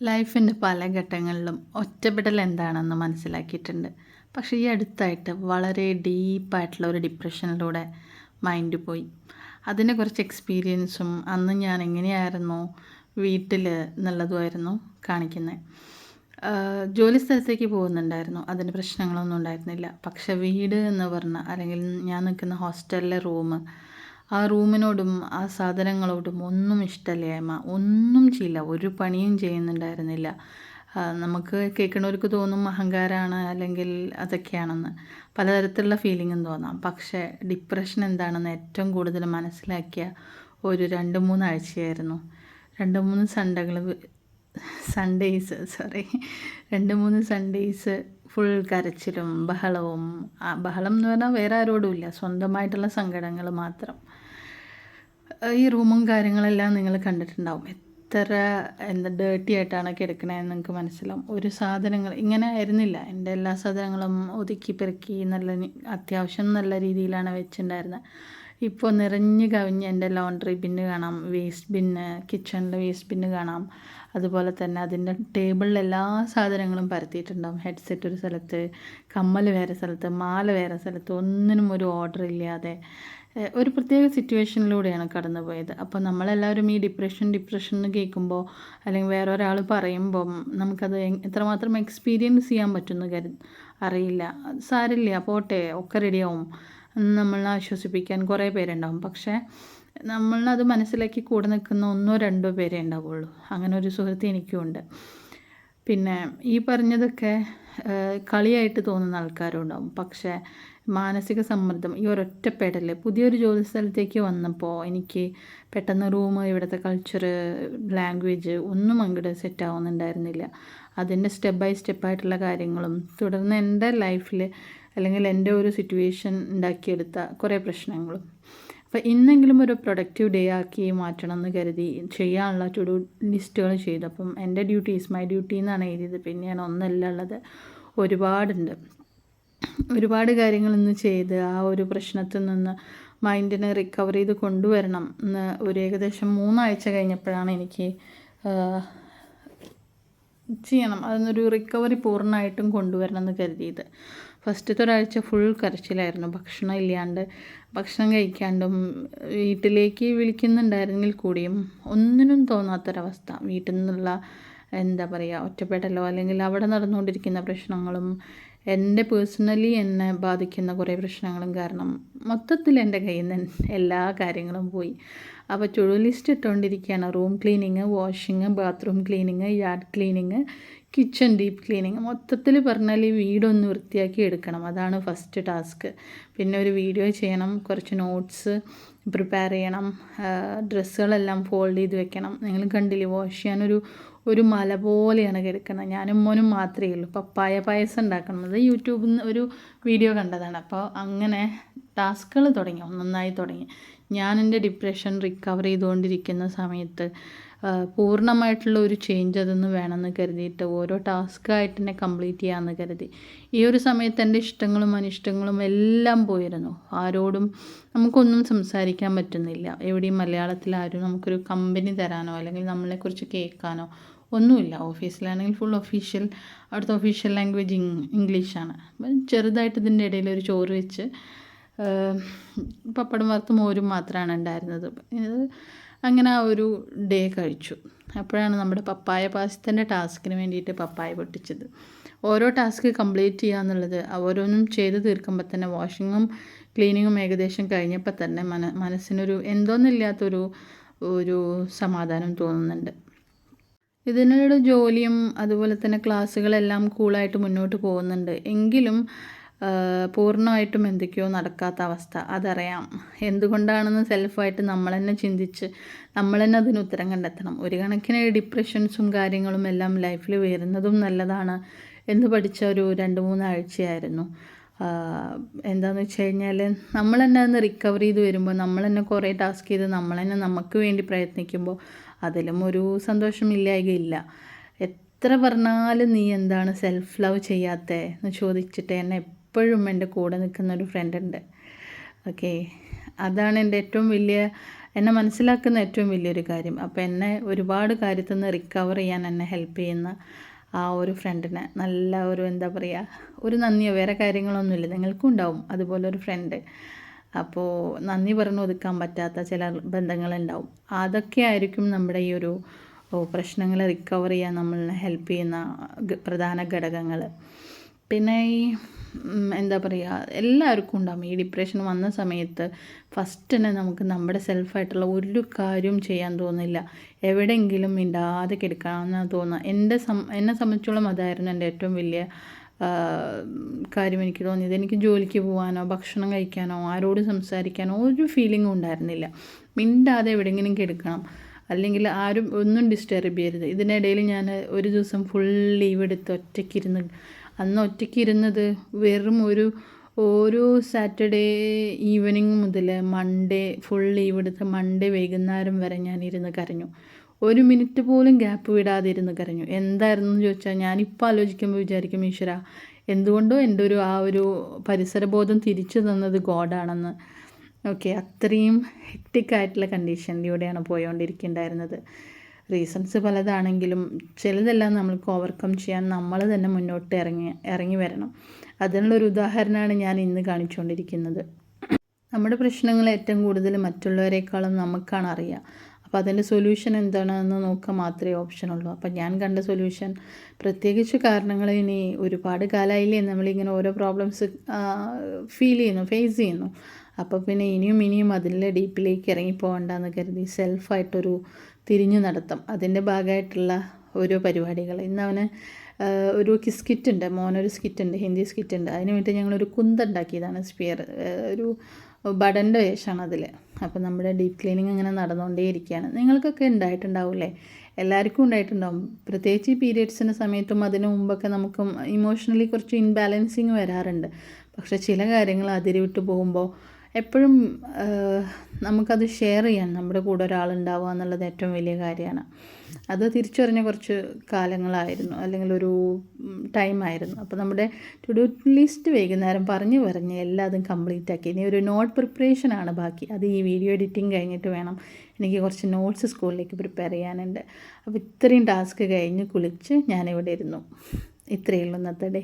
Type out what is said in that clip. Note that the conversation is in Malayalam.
ലൈഫിന്റെ പല ഘട്ടങ്ങളിലും ഒറ്റപ്പെടൽ എന്താണെന്ന് മനസ്സിലാക്കിയിട്ടുണ്ട്. പക്ഷേ ഈ അടുത്തായിട്ട് വളരെ ഡീപ്പായിട്ടുള്ള ഒരു ഡിപ്രഷനിലൂടെ മൈൻഡ് പോയി. അതിനെ കുറച്ച് എക്സ്പീരിയൻസും അന്ന് ഞാൻ എങ്ങനെയായിരുന്നു വീട്ടിൽ എന്നുള്ളതുമായിരുന്നു കാണിക്കുന്നത് ജോലി സ്ഥലത്തേക്ക് പോകുന്നുണ്ടായിരുന്നു. അതിന് പ്രശ്നങ്ങളൊന്നും ഉണ്ടായിരുന്നില്ല. പക്ഷേ വീട് എന്ന് പറഞ്ഞ അല്ലെങ്കിൽ ഞാൻ നിൽക്കുന്ന ഹോസ്റ്റലിലെ റൂം ആ റൂമിനോടും ആ സാധനങ്ങളോടും ഒന്നും ഇഷ്ടമല്ലായ്മ ഒന്നും ചെയ്യില്ല. ഒരു പണിയും ചെയ്യുന്നുണ്ടായിരുന്നില്ല. നമുക്ക് കേൾക്കുന്നവർക്ക് തോന്നും അഹങ്കാരമാണ് അല്ലെങ്കിൽ അതൊക്കെയാണെന്ന്. പലതരത്തിലുള്ള ഫീലിങ്ങും തോന്നാം. പക്ഷേ ഡിപ്രഷൻ എന്താണെന്ന് ഏറ്റവും കൂടുതൽ മനസ്സിലാക്കിയ ഒരു രണ്ട് മൂന്നാഴ്ചയായിരുന്നു. രണ്ട് മൂന്ന് സൺഡകൾ സൺഡേയ്സ് സോറി രണ്ട് മൂന്ന് സൺഡേയ്സ് ഫുൾ കരച്ചിലും ബഹളവും. ബഹളം എന്ന് പറഞ്ഞാൽ വേറെ ആരോടും ഇല്ല. സ്വന്തമായിട്ടുള്ള സങ്കടങ്ങൾ മാത്രം. ഈ റൂമും കാര്യങ്ങളെല്ലാം നിങ്ങൾ കണ്ടിട്ടുണ്ടാവും. എത്ര എന്താ ഡേർട്ടി ആയിട്ടാണ് കിടക്കണതെന്ന് നിങ്ങൾക്ക് മനസ്സിലാവും. ഒരു സാധനങ്ങൾ ഇങ്ങനെ ആയിരുന്നില്ല. എന്റെ എല്ലാ സാധനങ്ങളും ഒതുക്കി പെറുക്കി നല്ല അത്യാവശ്യം നല്ല രീതിയിലാണ് വെച്ചിട്ടുണ്ടായിരുന്നത്. ഇപ്പോൾ നിറഞ്ഞു കവിഞ്ഞ് എന്റെ ലോണ്ടറി ബിന്ന് കാണാം വേസ്റ്റ് ബിന്ന് കിച്ചണിലെ വേസ്റ്റ് ബിന്ന് കാണാം. അതുപോലെ തന്നെ അതിന്റെ ടേബിളിൽ എല്ലാ സാധനങ്ങളും പരത്തിയിട്ടുണ്ടാവും. ഹെഡ്സെറ്റ് ഒരു സ്ഥലത്ത് കമ്മൽ വേറെ സ്ഥലത്ത് മാല വേറെ സ്ഥലത്ത് ഒന്നിനും ഒരു ഓർഡർ ഇല്ലാതെ. ഒരു പ്രത്യേക സിറ്റുവേഷനിലൂടെയാണ് കടന്നു പോയത് അപ്പോൾ നമ്മളെല്ലാവരും ഈ ഡിപ്രഷൻ ഡിപ്രഷൻ എന്ന് കേൾക്കുമ്പോൾ അല്ലെങ്കിൽ വേറെ ഒരാൾ പറയുമ്പോൾ നമുക്കത് എത്രമാത്രം എക്സ്പീരിയൻസ് ചെയ്യാൻ പറ്റുമെന്ന് കരു അറിയില്ല. സാരില്ല പോട്ടെ ഒക്കെ റെഡിയാവും നമ്മളെ ആശ്വസിപ്പിക്കാൻ കുറേ പേരുണ്ടാവും. പക്ഷേ നമ്മളത് മനസ്സിലാക്കി കൂടെ നിൽക്കുന്ന ഒന്നോ രണ്ടോ പേരേ ഉണ്ടാവുള്ളൂ. അങ്ങനെ ഒരു സുഹൃത്ത് എനിക്കുമുണ്ട് പിന്നെ ഈ പറഞ്ഞതൊക്കെ കളിയായിട്ട് തോന്നുന്ന ആൾക്കാരും ഉണ്ടാവും. പക്ഷേ മാനസിക സമ്മർദ്ദം ഈ ഒരൊറ്റപ്പെടൽ പുതിയൊരു ജോലി സ്ഥലത്തേക്ക് വന്നപ്പോൾ എനിക്ക് പെട്ടെന്ന് റൂം ഇവിടുത്തെ കൾച്ചർ ലാംഗ്വേജ് ഒന്നും അങ്ങോട്ട് സെറ്റ് ആവുന്നുണ്ടായിരുന്നില്ല. അതിന്റെ സ്റ്റെപ്പ് ബൈ സ്റ്റെപ്പായിട്ടുള്ള കാര്യങ്ങളും തുടർന്ന് എന്റെ ലൈഫിൽ അല്ലെങ്കിൽ എന്റെ ഒരു സിറ്റുവേഷൻ ഉണ്ടാക്കിയെടുത്ത കുറേ പ്രശ്നങ്ങളും. അപ്പോൾ ഇന്നെങ്കിലും ഒരു പ്രൊഡക്റ്റീവ് ഡേ ആക്കി മാറ്റണം എന്ന് കരുതി ചെയ്യാനുള്ള ടു ഡു ലിസ്റ്റുകൾ ചെയ്തു. അപ്പം എന്റെ ഡ്യൂട്ടീസ് മൈ ഡ്യൂട്ടി എന്നാണ് എഴുതിയത്. പിന്നെ ഞാൻ ഒന്നല്ല ഉള്ളത്. ഒരുപാടുണ്ട്. ഒരുപാട് കാര്യങ്ങൾ ഇന്ന് ചെയ്ത് ആ ഒരു പ്രശ്നത്തിൽ നിന്ന് മൈൻഡിനെ റിക്കവർ ചെയ്ത് കൊണ്ടുവരണം എന്ന് ഒരു ഏകദേശം മൂന്നാഴ്ച കഴിഞ്ഞപ്പോഴാണ് എനിക്ക് ചെയ്യണം. അതിനൊരു റിക്കവറി പൂർണമായിട്ടും കൊണ്ടുവരണം എന്ന് കരുതിയത്. ഫസ്റ്റത്തെ ഒരാഴ്ച ഫുൾ കരച്ചിലായിരുന്നു. ഭക്ഷണം ഇല്ലാണ്ട് ഭക്ഷണം കഴിക്കാണ്ടും വീട്ടിലേക്ക് വിളിക്കുന്നുണ്ടായിരുന്നെങ്കിൽ കൂടിയും ഒന്നിനും തോന്നാത്തൊരവസ്ഥ. വീട്ടിൽ നിന്നുള്ള എന്താ പറയുക ഒറ്റപ്പെടലോ അല്ലെങ്കിൽ അവിടെ നടന്നുകൊണ്ടിരിക്കുന്ന പ്രശ്നങ്ങളും എന്റെ പേഴ്സണലി എന്നെ ബാധിക്കുന്ന കുറേ പ്രശ്നങ്ങളും കാരണം മൊത്തത്തിൽ എന്റെ കയ്യിൽ നിന്ന് എല്ലാ കാര്യങ്ങളും പോയി. അപ്പോൾ ചുഴു list ഇട്ടുകൊണ്ടിരിക്കുകയാണ് room cleaning washing bathroom cleaning yard cleaning kitchen deep cleaning മൊത്തത്തിൽ പറഞ്ഞാൽ ഈ വീടൊന്ന് വൃത്തിയാക്കി എടുക്കണം. അതാണ് ഫസ്റ്റ് ടാസ്ക് പിന്നെ ഒരു വീഡിയോ ചെയ്യണം. കുറച്ച് നോട്ട്സ് പ്രിപ്പയർ ചെയ്യണം. ഡ്രസ്സുകളെല്ലാം ഫോൾഡ് ചെയ്ത് വെക്കണം. നിങ്ങൾ കണ്ടില്ലേ വാഷ് ചെയ്യാനൊരു ഒരു മല പോലെയാണ് കിടക്കുന്നത്. ഞാനും മോനും മാത്രമേ ഉള്ളൂ. പപ്പായ പായസം ഉണ്ടാക്കുന്നത് യൂട്യൂബിൽ നിന്ന് ഒരു വീഡിയോ കണ്ടതാണ്. അപ്പോൾ അങ്ങനെ ടാസ്കുകൾ തുടങ്ങി. ഒന്നൊന്നായി തുടങ്ങി. ഞാൻ എന്റെ ഡിപ്രഷൻ റിക്കവർ ചെയ്തുകൊണ്ടിരിക്കുന്ന സമയത്ത് പൂർണമായിട്ടുള്ള ഒരു ചേഞ്ച് അതൊന്ന് വേണമെന്ന് കരുതിയിട്ട് ഓരോ ടാസ്ക്കായിട്ട് തന്നെ കംപ്ലീറ്റ് ചെയ്യാമെന്ന് കരുതി. ഈ ഒരു സമയത്ത് എന്റെ ഇഷ്ടങ്ങളും അനിഷ്ടങ്ങളും എല്ലാം പോയിരുന്നു. ആരോടും നമുക്കൊന്നും സംസാരിക്കാൻ പറ്റുന്നില്ല. എവിടെയും മലയാളത്തിൽ ആരും നമുക്കൊരു കമ്പനി തരാനോ അല്ലെങ്കിൽ നമ്മളെക്കുറിച്ച് കേൾക്കാനോ ഒന്നുമില്ല. ഓഫീസിലാണെങ്കിൽ ഫുൾ ഒഫീഷ്യൽ അവിടുത്തെ ഒഫീഷ്യൽ ലാംഗ്വേജ് ഇംഗ്ലീഷാണ് അപ്പം ചെറുതായിട്ട് ഇതിന്റെ ഇടയിൽ ഒരു ചോറ് വെച്ച് പപ്പടം വറുത്ത് മോരും മാത്രമാണ് ഉണ്ടായിരുന്നത്. അങ്ങനെ ആ ഒരു ഡേ കഴിച്ചു. അപ്പോഴാണ് നമ്മുടെ പപ്പായ പാസ്തന്റെ ടാസ്കിന് വേണ്ടിയിട്ട് പപ്പായ പൊട്ടിച്ചത്. ഓരോ ടാസ്ക് കംപ്ലീറ്റ് ചെയ്യുക എന്നുള്ളത് ഓരോന്നും ചെയ്ത് തീർക്കുമ്പോൾ തന്നെ വാഷിങ്ങും ക്ലീനിങ്ങും ഏകദേശം കഴിഞ്ഞപ്പോൾ തന്നെ മന മനസ്സിനൊരു എന്തോന്നില്ലാത്തൊരു ഒരു സമാധാനം തോന്നുന്നുണ്ട്. ഇതിനിടെ ജോലിയും അതുപോലെ തന്നെ ക്ലാസ്സുകളെല്ലാം കൂളായിട്ട് മുന്നോട്ട് പോകുന്നുണ്ട്. എങ്കിലും പൂർണമായിട്ടും എന്തൊക്കെയോ നടക്കാത്ത അവസ്ഥ. അതറിയാം. എന്തുകൊണ്ടാണെന്ന് സെൽഫായിട്ട് നമ്മൾ തന്നെ ചിന്തിച്ച് നമ്മൾ തന്നെ അതിന് ഉത്തരം കണ്ടെത്തണം. ഒരു കണക്കിന് ഡിപ്രഷൻസും കാര്യങ്ങളും എല്ലാം ലൈഫിൽ വരുന്നതും നല്ലതാണ് എന്ന് പഠിച്ച ഒരു രണ്ട് മൂന്നാഴ്ചയായിരുന്നു എന്താണെന്ന് വെച്ച് കഴിഞ്ഞാൽ നമ്മൾ തന്നെ അന്ന് റിക്കവർ ചെയ്ത് വരുമ്പോൾ നമ്മൾ തന്നെ കുറേ ടാസ്ക് ചെയ്ത് നമ്മൾ തന്നെ നമുക്ക് വേണ്ടി പ്രയത്നിക്കുമ്പോൾ അതിലും ഒരു സന്തോഷമില്ലായകയില്ല. എത്ര പറഞ്ഞാലും നീ എന്താണ് സെൽഫ് ലവ് ചെയ്യാത്തേ എന്ന് ചോദിച്ചിട്ട് എന്നെ എപ്പോഴും എന്റെ കൂടെ നിൽക്കുന്ന ഒരു ഫ്രണ്ട് ഉണ്ട്. ഓക്കെ അതാണ് എന്റെ ഏറ്റവും വലിയ എന്നെ മനസ്സിലാക്കുന്ന ഏറ്റവും വലിയൊരു കാര്യം. അപ്പോൾ എന്നെ ഒരുപാട് കാര്യത്തിൽ നിന്ന് റിക്കവർ ചെയ്യാൻ എന്നെ ഹെൽപ്പ് ചെയ്യുന്ന ആ ഒരു ഫ്രണ്ടിനെ നല്ല ഒരു എന്താ പറയുക ഒരു നന്ദിയോ വേറെ കാര്യങ്ങളൊന്നുമില്ല. നിങ്ങൾക്കും ഉണ്ടാവും. അതുപോലെ ഒരു ഫ്രണ്ട് അപ്പോൾ നന്ദി പറഞ്ഞു ഒതുക്കാൻ പറ്റാത്ത ചില ബന്ധങ്ങളുണ്ടാവും. അതൊക്കെ ആയിരിക്കും നമ്മുടെ ഈ ഒരു പ്രശ്നങ്ങൾ റിക്കവർ ചെയ്യാൻ നമ്മളെ ഹെൽപ്പ് ചെയ്യുന്ന പ്രധാന ഘടകങ്ങൾ പിന്നെ ഈ എന്താ പറയുക എല്ലാവർക്കും ഉണ്ടാകും ഈ ഡിപ്രഷൻ വന്ന സമയത്ത് ഫസ്റ്റ് തന്നെ നമുക്ക് നമ്മുടെ സെൽഫായിട്ടുള്ള ഒരു കാര്യവും ചെയ്യാൻ തോന്നില്ല. എവിടെയെങ്കിലും മിണ്ടാതെ കിടക്കാമെന്ന് തോന്നുക എന്റെ സം എന്നെ സംബന്ധിച്ചോളം അതായിരുന്നു എന്റെ ഏറ്റവും വലിയ കാര്യം എനിക്ക് തോന്നിയത്. എനിക്ക് ജോലിക്ക് പോകാനോ ഭക്ഷണം കഴിക്കാനോ ആരോട് സംസാരിക്കാനോ ഒരു ഫീലിംഗും ഉണ്ടായിരുന്നില്ല. മിണ്ടാതെ എവിടെയെങ്കിലും കിടക്കണം. അല്ലെങ്കിൽ ആരും ഒന്നും ഡിസ്റ്റർബ് ചെയ്യരുത്. ഇതിനിടയിൽ ഞാൻ ഒരു ദിവസം ഫുൾ ലീവ് എടുത്ത് ഒറ്റയ്ക്കിരുന്ന് അന്ന് ഒറ്റയ്ക്കിരുന്നത് വെറും ഒരു ഓരോ സാറ്റർഡേ ഈവനിങ് മുതൽ മൺഡേ ഫുൾ ലീവ് എടുത്ത് മൺഡേ വൈകുന്നേരം വരെ ഞാൻ ഇരുന്ന് കരഞ്ഞു. ഒരു മിനിറ്റ് പോലും ഗ്യാപ്പ് വിടാതെ ഇരുന്ന് കരഞ്ഞു. എന്തായിരുന്നു എന്ന് ചോദിച്ചാൽ ഞാനിപ്പോൾ ആലോചിക്കുമ്പോൾ വിചാരിക്കും ഈശ്വര എന്തുകൊണ്ടോ എന്റെ ഒരു ആ ഒരു പരിസരബോധം തിരിച്ചു തന്നത് ഗോഡാണെന്ന്. ഓക്കെ അത്രയും ഹെക്റ്റിക് ആയിട്ടുള്ള കണ്ടീഷനിലൂടെയാണ് പോയോണ്ടിരിക്കുന്നുണ്ടായിരുന്നത് റീസൺസ് പലതാണെങ്കിലും ചിലതെല്ലാം നമ്മൾക്ക് ഓവർകം ചെയ്യാൻ നമ്മൾ തന്നെ മുന്നോട്ട് ഇറങ്ങി ഇറങ്ങി വരണം. അതിനുള്ളൊരു ഉദാഹരണമാണ് ഞാൻ ഇന്ന് കാണിച്ചുകൊണ്ടിരിക്കുന്നത് നമ്മുടെ പ്രശ്നങ്ങൾ ഏറ്റവും കൂടുതൽ മറ്റുള്ളവരെക്കാളും നമുക്കാണ് അറിയുക അപ്പോൾ അതിന്റെ സൊല്യൂഷൻ എന്താണെന്ന് നോക്കുക മാത്രമേ ഓപ്ഷൻ ഉള്ളൂ. അപ്പം ഞാൻ കണ്ട സൊല്യൂഷൻ പ്രത്യേകിച്ച് കാരണങ്ങൾ ഇനി ഒരുപാട് കാലമായില്ലേ നമ്മളിങ്ങനെ ഓരോ പ്രോബ്ലംസ് ഫീൽ ചെയ്യുന്നു ഫേസ് ചെയ്യുന്നു. അപ്പോൾ പിന്നെ ഇനിയും ഇനിയും അതിലെ ഡീപ്പിലേക്ക് ഇറങ്ങി പോകണ്ടെന്ന് കരുതി സെൽഫായിട്ടൊരു തിരിഞ്ഞു നടത്തം. അതിന്റെ ഭാഗമായിട്ടുള്ള ഓരോ പരിപാടികൾ. ഇന്ന് അവന് ഒരു സ്കിറ്റ് ഉണ്ട് മോനൊരു സ്കിറ്റ് ഉണ്ട് ഹിന്ദി സ്കിറ്റ് ഉണ്ട് അതിന് വേണ്ടി ഞങ്ങളൊരു കുന്തുണ്ടാക്കിയതാണ് സ്പിയർ. ഒരു ബഡന്റെ വേഷമാണ് അതിൽ അപ്പോൾ നമ്മുടെ ഡീപ്പ് ക്ലീനിങ് ഇങ്ങനെ നടന്നുകൊണ്ടേയിരിക്കുകയാണ് നിങ്ങൾക്കൊക്കെ ഉണ്ടായിട്ടുണ്ടാവില്ലേ? എല്ലാവർക്കും ഉണ്ടായിട്ടുണ്ടാവും. പ്രത്യേകിച്ച് ഈ പീരിയഡ്സിന്റെ സമയത്തും അതിന് മുമ്പൊക്കെ നമുക്ക് ഇമോഷണലി കുറച്ച് ഇൻബാലൻസിങ് വരാറുണ്ട്. പക്ഷേ ചില കാര്യങ്ങൾ അതിരിവിട്ട് പോകുമ്പോൾ എപ്പോഴും നമുക്കത് ഷെയർ ചെയ്യാൻ നമ്മുടെ കൂടെ ഒരാളുണ്ടാവുക എന്നുള്ളത് ഏറ്റവും വലിയ കാര്യമാണ്. അത് തിരിച്ചറിഞ്ഞ കുറച്ച് കാലങ്ങളായിരുന്നു. അല്ലെങ്കിൽ ഒരു ടൈമായിരുന്നു അപ്പോൾ നമ്മുടെ ടു ഡു ലിസ്റ്റ് വൈകുന്നേരം പറഞ്ഞ് പറഞ്ഞ് എല്ലാതും കംപ്ലീറ്റ് ആക്കി. ഇനി ഒരു നോട്ട് പ്രിപ്പറേഷനാണ് ബാക്കി. അത് ഈ വീഡിയോ എഡിറ്റിംഗ് കഴിഞ്ഞിട്ട് വേണം എനിക്ക് കുറച്ച് നോട്ട്സ് സ്കൂളിലേക്ക് പ്രിപ്പയർ ചെയ്യാനുണ്ട്. അപ്പോൾ ഇത്രയും ടാസ്ക് കഴിഞ്ഞ് കുളിച്ച് ഞാനിവിടെ ഇരുന്നു. ഇത്രയേ ഉള്ളൂ ഇന്നത്തെ ഡേ